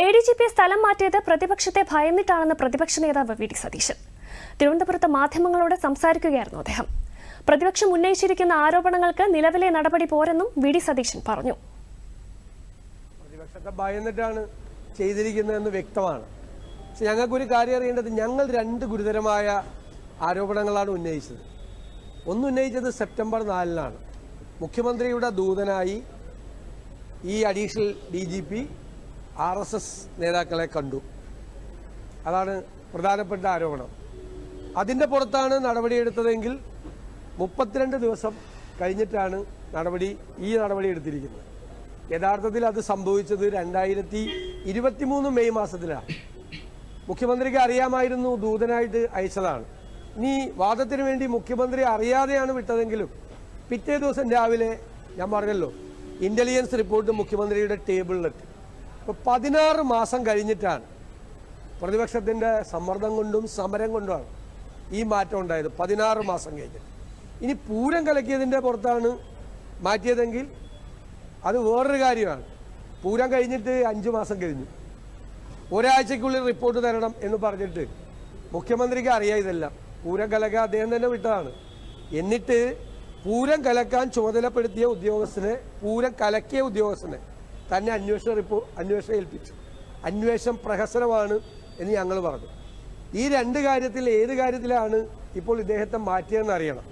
A D G P സ്ഥലം മാറ്റിയത് പ്രതിപക്ഷത്തെ ഭയന്നിട്ടാണെന്ന് പ്രതിപക്ഷ നേതാവ് വി ഡി സതീശൻ. തിരുവനന്തപുരത്ത് മാധ്യമങ്ങളോട് സംസാരിക്കുകയായിരുന്നു അദ്ദേഹം. പ്രതിപക്ഷം ഉന്നയിച്ചിരിക്കുന്ന ആരോപണങ്ങൾക്ക് നിലവിലെ നടപടി പോരെന്നും വി ഡി സതീശൻ പറഞ്ഞു. പ്രതിപക്ഷത്തെ ഭയന്നിട്ടാണ് ചെയ്തിരിക്കുന്നതെന്ന് വ്യക്തമാണ്. പക്ഷെ ഞങ്ങൾക്കൊരു കാര്യം അറിയേണ്ടത് ഞങ്ങൾ രണ്ട് ഗുരുതരമായ ആരോപണങ്ങളാണ് ഉന്നയിച്ചത്. ഒന്ന് ഉന്നയിച്ചത് സെപ്റ്റംബർ നാലിനാണ്. മുഖ്യമന്ത്രിയുടെ ദൂതനായി ഈ additional D G P R S S നേതാക്കളെ കണ്ടു. അതാണ് പ്രധാനപ്പെട്ട ആരോപണം. അതിന്റെ പുറത്താണ് നടപടിയെടുത്തതെങ്കിൽ മുപ്പത്തിരണ്ട് ദിവസം കഴിഞ്ഞിട്ടാണ് നടപടി ഈ നടപടി എടുത്തിരിക്കുന്നത്. യഥാർത്ഥത്തിൽ അത് സംഭവിച്ചത് രണ്ടായിരത്തി ഇരുപത്തി മൂന്ന് മെയ് മാസത്തിലാണ്. മുഖ്യമന്ത്രിക്ക് അറിയാമായിരുന്നു ദൂതനായിട്ട് അയച്ചതാണ്. ഇനി വാദത്തിന് വേണ്ടി മുഖ്യമന്ത്രി അറിയാതെയാണ് വിട്ടതെങ്കിലും പിറ്റേ ദിവസം രാവിലെ ഞാൻ പറഞ്ഞല്ലോ ഇന്റലിജൻസ് റിപ്പോർട്ട് മുഖ്യമന്ത്രിയുടെ ടേബിളിലെത്തി അപ്പോൾ പതിനാറ് മാസം കഴിഞ്ഞിട്ടാണ് പ്രതിപക്ഷത്തിന്റെ സമ്മർദ്ദം കൊണ്ടും സമരം കൊണ്ടുമാണ് ഈ മാറ്റം ഉണ്ടായത്. പതിനാറ് മാസം കഴിഞ്ഞിട്ട്. ഇനി പൂരം കലക്കിയതിന്റെ പുറത്താണ് മാറ്റിയതെങ്കിൽ അത് വേറൊരു കാര്യമാണ്. പൂരം കഴിഞ്ഞിട്ട് അഞ്ച് മാസം കഴിഞ്ഞു. ഒരാഴ്ചക്കുള്ളിൽ റിപ്പോർട്ട് തരണം എന്ന് പറഞ്ഞിട്ട് മുഖ്യമന്ത്രിക്ക് അറിയാം ഇതെല്ലാം. പൂരം കലക്കാൻ അദ്ദേഹം തന്നെ വിട്ടതാണ്. എന്നിട്ട് പൂരം കലക്കാൻ ചുമതലപ്പെടുത്തിയ ഉദ്യോഗസ്ഥനെ പൂരം കലക്കിയ ഉദ്യോഗസ്ഥനെ തന്നെ അന്വേഷണ റിപ്പോർട്ട് അന്വേഷണം ഏൽപ്പിച്ചു. അന്വേഷണം പ്രഹസനമാണ് എന്ന് ഞങ്ങൾ പറഞ്ഞു. ഈ രണ്ട് കാര്യത്തിൽ ഏത് കാര്യത്തിലാണ് ഇപ്പോൾ ഇദ്ദേഹത്തെ മാറ്റിയതെന്ന് അറിയണം.